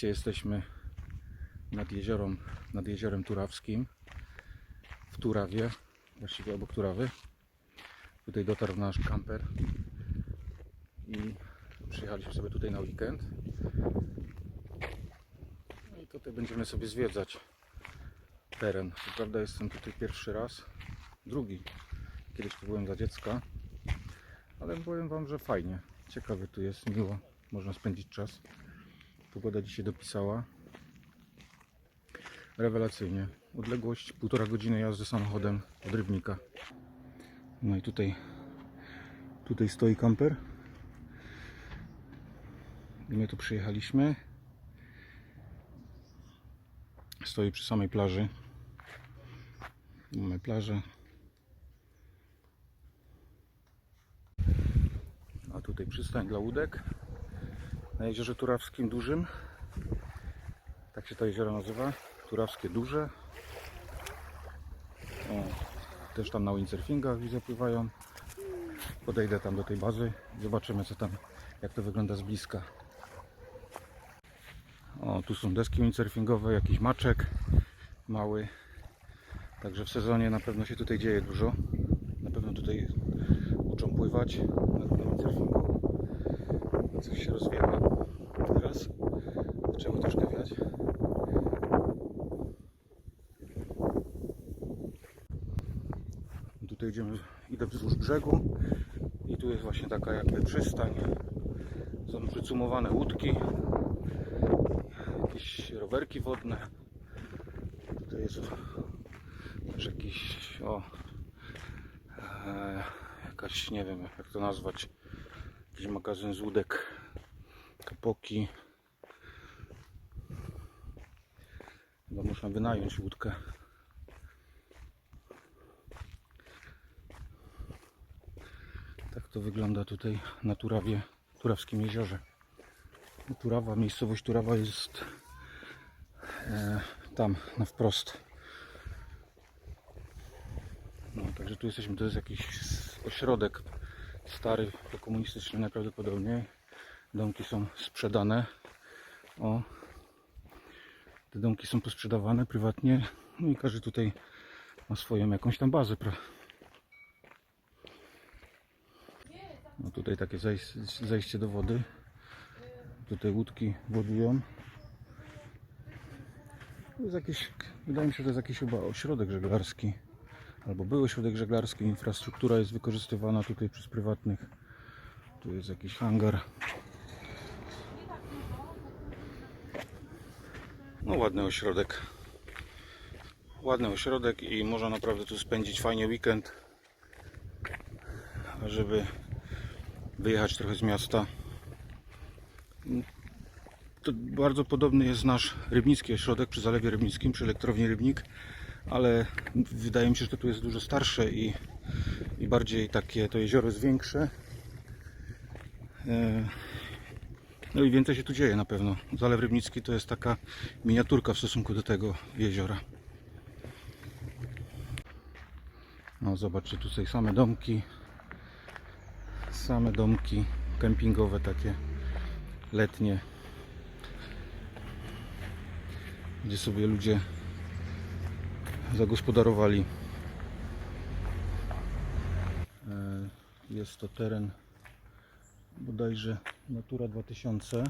Dzisiaj jesteśmy nad jeziorem, nad jeziorem Turawskim w Turawie, właściwie obok Turawy. Tutaj dotarł nasz kamper i przyjechaliśmy sobie tutaj na weekend. No i tutaj będziemy sobie zwiedzać teren. Co prawda jestem tutaj pierwszy raz, drugi. Kiedyś tu byłem dla dziecka, ale powiem Wam, że fajnie. Ciekawy tu jest, miło, można spędzić czas. Pogoda dzisiaj dopisała. Rewelacyjnie. Odległość półtora godziny jazdy samochodem od Rybnika. No i tutaj, tutaj stoi kamper. I my tu przyjechaliśmy. Stoi przy samej plaży. Mamy plażę. A tutaj przystań dla łódek na jeziorze Turawskim Dużym. Tak się to jezioro nazywa. Turawskie Duże. O, też tam na windsurfingach widzę pływają. Podejdę tam do tej bazy. Zobaczymy co tam, jak to wygląda z bliska. O, tu są deski windsurfingowe, jakiś maczek mały. Także w sezonie na pewno się tutaj dzieje dużo. Na pewno tutaj uczą pływać na, windsurfingu. Coś się teraz. Zaczęło troszkę wiać. Tutaj idziemy, idę wzdłuż brzegu i tu jest właśnie taka jakby przystań. Są przycumowane łódki, jakieś rowerki wodne. Tutaj jest też jakiś, o, e, jakaś, nie wiem jak to nazwać, jakiś magazyn z łódek, kapoki. Chyba można wynająć łódkę. Tak to wygląda tutaj na Turawie, Turawskim jeziorze. Turawa, miejscowość Turawa jest e, tam na wprost. No, także tu jesteśmy, to jest jakiś ośrodek stary, komunistyczny najprawdopodobniej. Domki są sprzedane. O, te domki są posprzedawane prywatnie. No i każdy tutaj ma swoją jakąś tam bazę. No tutaj takie zejście do wody. Tutaj łódki wodują. To jest jakiś, wydaje mi się, że to jest jakiś chyba ośrodek żeglarski. Albo był ośrodek żeglarski. Infrastruktura jest wykorzystywana tutaj przez prywatnych. Tu jest jakiś hangar. No ładny ośrodek. Ładny ośrodek i można naprawdę tu spędzić fajnie weekend. Żeby wyjechać trochę z miasta. To bardzo podobny jest nasz rybnicki ośrodek przy Zalewie Rybnickim, przy elektrowni Rybnik, ale wydaje mi się, że to tu jest dużo starsze i, i bardziej takie, to jezioro jest większe. No i więcej się tu dzieje na pewno. Zalew Rybnicki to jest taka miniaturka w stosunku do tego jeziora. No zobaczcie, tutaj same domki, same domki kempingowe takie letnie gdzie sobie ludzie zagospodarowali E, jest to teren bodajże Natura 2000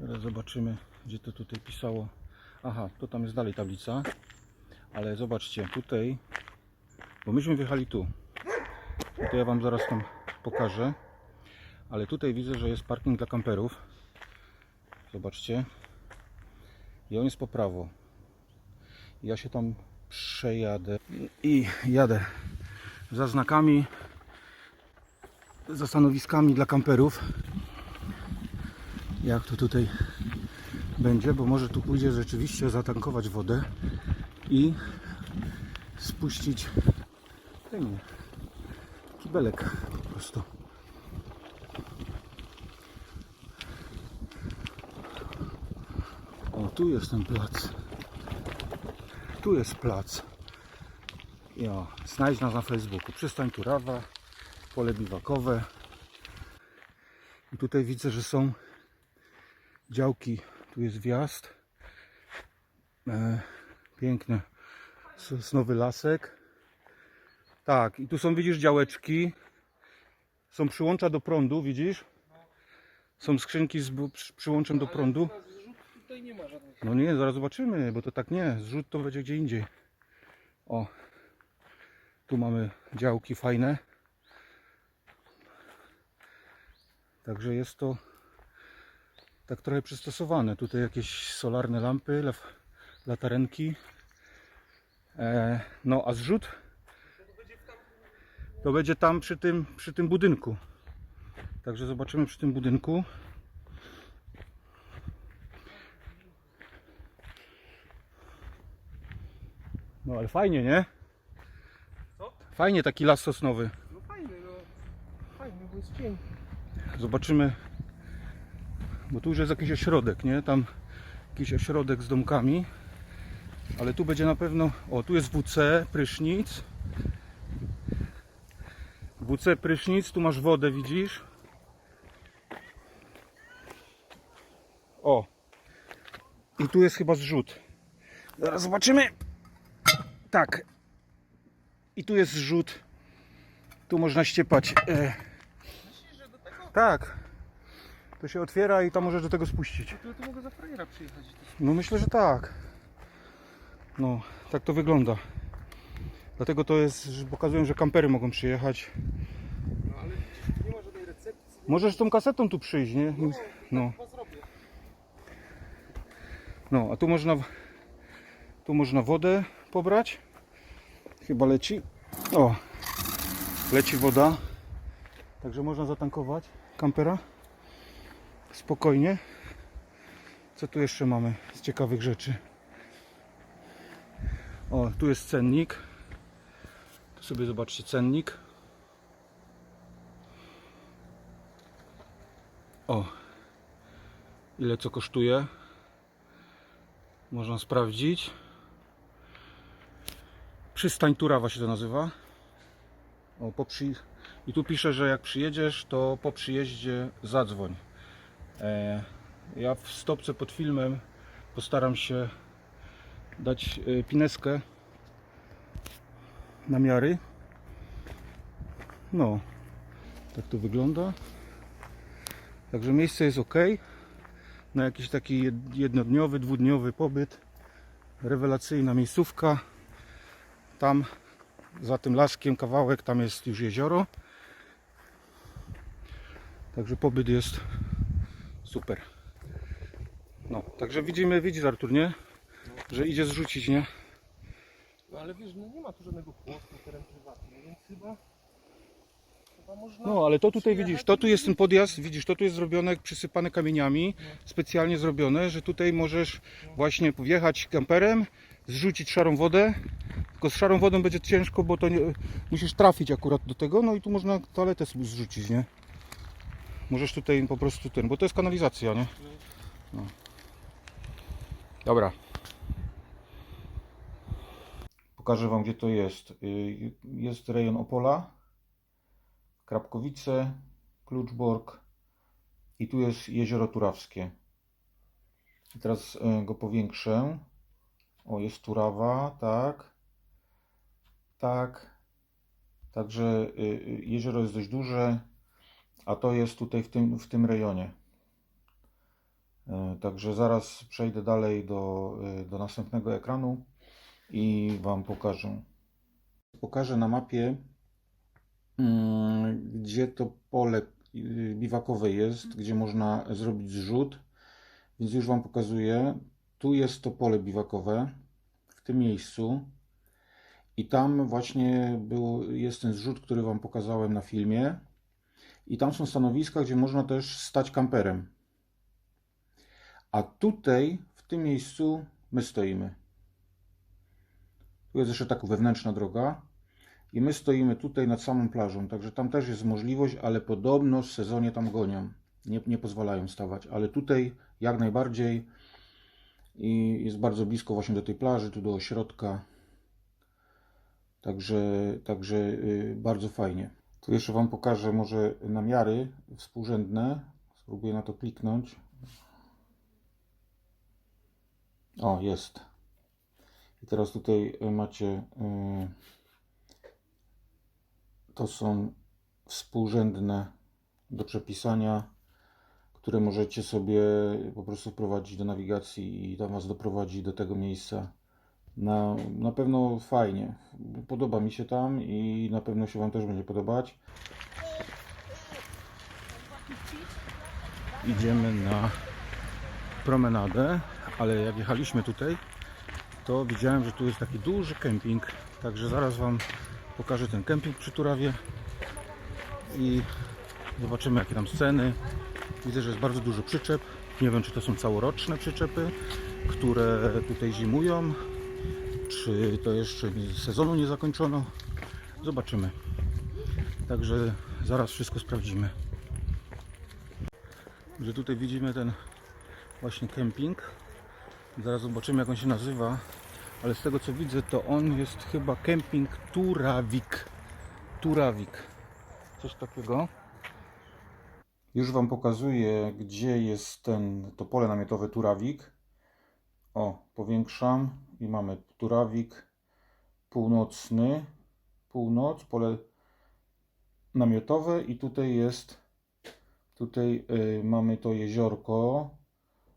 teraz zobaczymy gdzie to tutaj pisało aha, to tam jest dalej tablica ale zobaczcie, tutaj bo myśmy wjechali tu to ja Wam zaraz tam pokażę. Ale tutaj widzę, że jest parking dla kamperów. Zobaczcie. I on jest po prawo. Ja się tam przejadę i jadę za znakami, za stanowiskami dla kamperów. Jak to tutaj będzie, bo może tu pójdzie rzeczywiście zatankować wodę i spuścić ten kibelek po prostu. O, tu jest ten plac. Tu jest plac. Jo, znajdź nas na Facebooku. Przystań Turawa, pole biwakowe. I tutaj widzę, że są działki Tu jest wjazd. E, piękny sosnowy lasek. Tak, i tu są, widzisz, działeczki. Są przyłącza do prądu, widzisz? Są skrzynki z przyłączem do prądu. No nie, zaraz zobaczymy, bo to tak nie. Zrzut to będzie gdzie indziej. O, tu mamy działki fajne. Także jest to tak trochę przystosowane. Tutaj jakieś solarne lampy, latarenki. E, no a zrzut to będzie tam przy tym, przy tym budynku. Także zobaczymy przy tym budynku. No ale fajnie, nie? Co? Fajnie taki las sosnowy. No fajny, no. Fajny, bo jest cień. Zobaczymy, bo tu już jest jakiś ośrodek, nie? Tam jakiś ośrodek z domkami. Ale tu będzie na pewno, o tu jest WC, prysznic. WC, prysznic, tu masz wodę, widzisz? O! I tu jest chyba zrzut. Zaraz zobaczymy. Tak. I tu jest zrzut. Tu można ściepać. E, Myślisz, że do tego? Tak. To się otwiera i tam możesz do tego spuścić. To, to mogę za frajera przyjechać. No myślę, że tak. No, tak to wygląda. Dlatego to jest, że pokazują, że kampery mogą przyjechać. No ale widzisz, nie ma żadnej recepcji. Możesz tą kasetą tu przyjść, nie? No, No, zrobię. no a tu można, tu można wodę pobrać. Chyba leci. O, leci woda. Także można zatankować kampera. Spokojnie. Co tu jeszcze mamy z ciekawych rzeczy? O, tu jest cennik. Tu sobie zobaczcie cennik. O, ile co kosztuje. Można sprawdzić. Przystań Turawa się to nazywa. O, po przy... I tu pisze, że jak przyjedziesz, to po przyjeździe zadzwoń. E, ja w stopce pod filmem postaram się dać e, pineskę na miary. No, tak to wygląda. Także miejsce jest ok. Na jakiś taki jed- jednodniowy, dwudniowy pobyt. Rewelacyjna miejscówka. Tam za tym laskiem kawałek, tam jest już jezioro. Także pobyt jest super. No, także widzimy, widzisz Artur, nie? Że idzie zrzucić, nie? No ale wiesz, no nie ma tu żadnego chłostu, teren prywatny, więc chyba... Chyba można... No, ale to tutaj przyjechać widzisz, to tu jest ten podjazd, widzisz, to tu jest zrobione, przysypane kamieniami, specjalnie zrobione, że tutaj możesz właśnie wjechać kamperem, zrzucić szarą wodę, tylko z szarą wodą będzie ciężko, bo to nie, musisz trafić akurat do tego, no i tu można toaletę sobie zrzucić, nie? Możesz tutaj po prostu ten, bo to jest kanalizacja, nie? No. Dobra. Pokażę Wam, gdzie to jest. Y, Jest rejon Opola, Krapkowice, Kluczbork i tu jest jezioro Turawskie. I teraz e, go powiększę. O, jest Turawa, tak. Tak. Także y, y, jezioro jest dość duże, a to jest tutaj w tym, w tym rejonie. E, Także zaraz przejdę dalej do, y, do następnego ekranu i Wam pokażę. Pokażę na mapie Mm, gdzie to pole y, biwakowe jest, gdzie można zrobić zrzut. Więc już Wam pokazuję. Tu jest to pole biwakowe, w tym miejscu. I tam właśnie był, jest ten zrzut, który Wam pokazałem na filmie. I tam są stanowiska, gdzie można też stać kamperem. A tutaj, w tym miejscu, my stoimy. Tu jest jeszcze taka wewnętrzna droga. I my stoimy tutaj nad samą plażą, także tam też jest możliwość, ale podobno w sezonie tam gonią. Nie, nie pozwalają stawać, ale tutaj jak najbardziej i jest bardzo blisko właśnie do tej plaży, tu do ośrodka. Także, także y, bardzo fajnie. Tu jeszcze Wam pokażę może namiary współrzędne. Spróbuję na to kliknąć. O, jest. I teraz tutaj macie. y, To są współrzędne do przepisania, które możecie sobie po prostu wprowadzić do nawigacji i tam Was doprowadzi do tego miejsca. Na, na pewno fajnie. Podoba mi się tam i na pewno się Wam też będzie podobać. Idziemy na promenadę, ale jak jechaliśmy tutaj, to widziałem, że tu jest taki duży kemping. Także zaraz Wam pokażę ten kemping przy Turawie i zobaczymy jakie tam sceny. Widzę, że jest bardzo dużo przyczep. Nie wiem, czy to są całoroczne przyczepy, które tutaj zimują, czy to jeszcze sezonu nie zakończono. Zobaczymy. Także zaraz wszystko sprawdzimy. Że tutaj widzimy ten właśnie kemping. Zaraz zobaczymy jak on się nazywa. Ale z tego co widzę to on jest chyba kemping Turawik. Turawik. Coś takiego. Już Wam pokazuję gdzie jest ten, to pole namiotowe Turawik. O, powiększam i mamy Turawik północny. Północ, pole namiotowe i tutaj jest tutaj y, mamy to jeziorko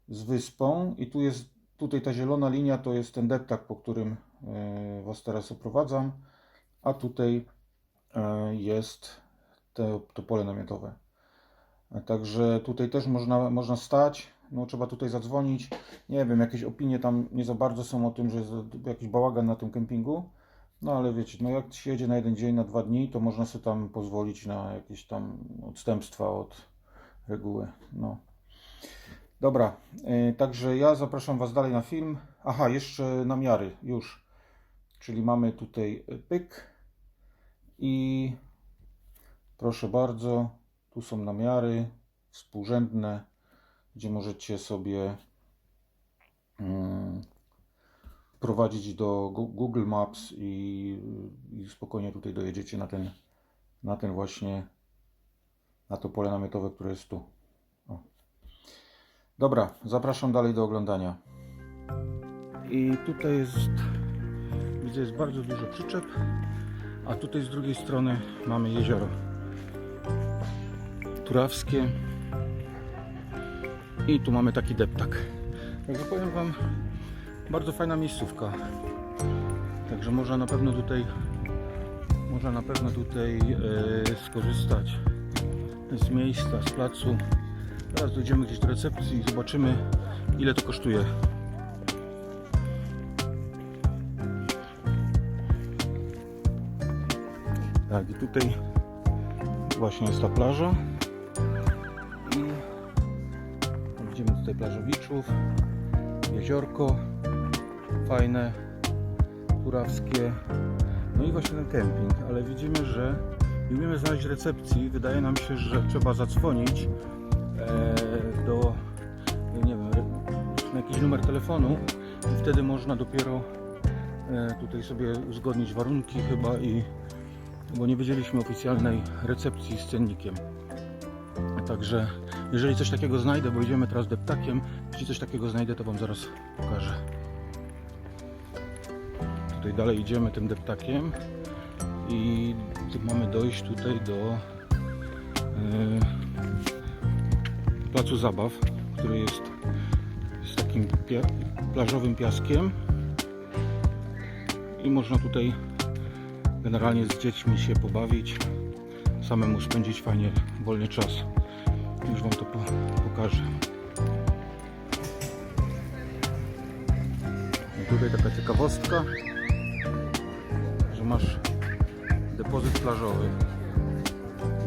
z wyspą i tu jest tutaj ta zielona linia to jest ten deptak, po którym y, Was teraz oprowadzam, a tutaj y, jest to, to pole namiotowe. Także tutaj też można, można stać, no trzeba tutaj zadzwonić. Nie wiem, jakieś opinie tam nie za bardzo są o tym, że jest jakiś bałagan na tym kempingu. No ale wiecie, no jak się jedzie na jeden dzień, na dwa dni, to można sobie tam pozwolić na jakieś tam odstępstwa od reguły. No. Dobra, yy, także ja zapraszam Was dalej na film. Aha, jeszcze namiary już. Czyli mamy tutaj pyk i proszę bardzo, tu są namiary współrzędne, gdzie możecie sobie mm, prowadzić do Google Maps i, i spokojnie tutaj dojedziecie na ten, na ten właśnie, na to pole namiotowe, które jest tu. O. Dobra, zapraszam dalej do oglądania. I tutaj jest, widzę, jest bardzo dużo przyczep, a tutaj z drugiej strony mamy jezioro turawskie i tu mamy taki deptak. Także powiem Wam, bardzo fajna miejscówka. Także można na pewno tutaj można na pewno tutaj e, skorzystać z miejsca, z placu. Teraz dojdziemy gdzieś do recepcji i zobaczymy ile to kosztuje. Tak, i tutaj właśnie jest ta plaża. Tutaj plażowiczów, jeziorko fajne, turawskie. No i właśnie ten kemping, ale widzimy, że nie umiemy znaleźć recepcji. Wydaje nam się, że trzeba zadzwonić e, do, nie wiem, na jakiś numer telefonu i wtedy można dopiero e, tutaj sobie uzgodnić warunki chyba i bo nie wiedzieliśmy oficjalnej recepcji z cennikiem. Także jeżeli coś takiego znajdę, bo idziemy teraz deptakiem, jeśli coś takiego znajdę, to Wam zaraz pokażę. Tutaj dalej idziemy tym deptakiem i mamy dojść tutaj do yy, placu zabaw, który jest z takim pia- plażowym piaskiem i można tutaj generalnie z dziećmi się pobawić, samemu spędzić fajnie wolny czas. Już Wam to po, pokażę. I tutaj taka ciekawostka, że masz depozyt plażowy,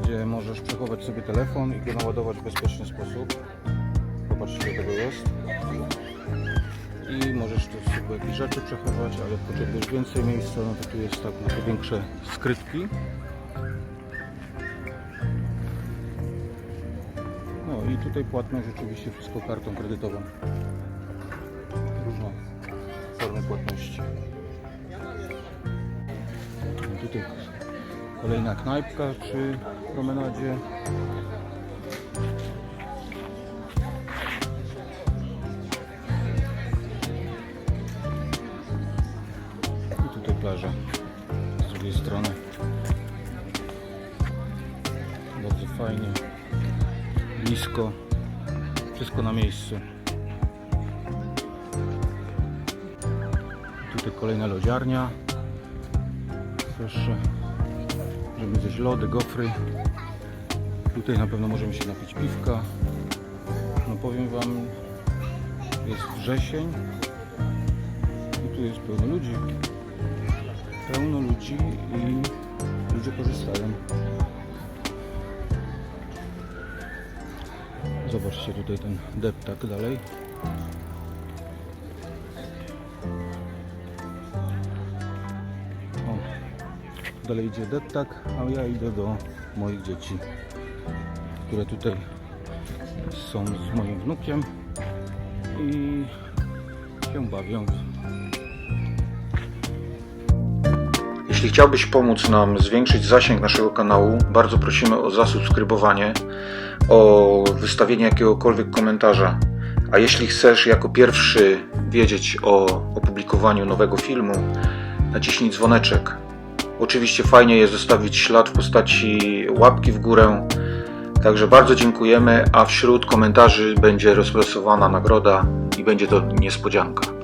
gdzie możesz przechować sobie telefon i go naładować w bezpieczny sposób. Popatrzcie, ile tego jest. I możesz tu sobie jakieś rzeczy przechować, ale potrzebujesz więcej miejsca, no to tu jest tak na te większe skrytki. I tutaj płatność rzeczywiście wszystko kartą kredytową. Różne formy płatności. No tutaj kolejna knajpka przy promenadzie. Wszystko na miejscu. Tutaj kolejna lodziarnia. Proszę, możemy zjeść lody, gofry. Tutaj na pewno możemy się napić piwka. No powiem Wam, jest wrzesień i tu jest pełno ludzi. Pełno ludzi i ludzie korzystają. Zobaczcie tutaj ten deptak dalej. O, dalej idzie deptak, a ja idę do moich dzieci, które tutaj są z moim wnukiem i się bawią. Jeśli chciałbyś pomóc nam zwiększyć zasięg naszego kanału, bardzo prosimy o zasubskrybowanie, o wystawienie jakiegokolwiek komentarza. A jeśli chcesz jako pierwszy wiedzieć o opublikowaniu nowego filmu, naciśnij dzwoneczek. Oczywiście fajnie jest zostawić ślad w postaci łapki w górę. Także bardzo dziękujemy, a wśród komentarzy będzie rozlosowana nagroda i będzie to niespodzianka.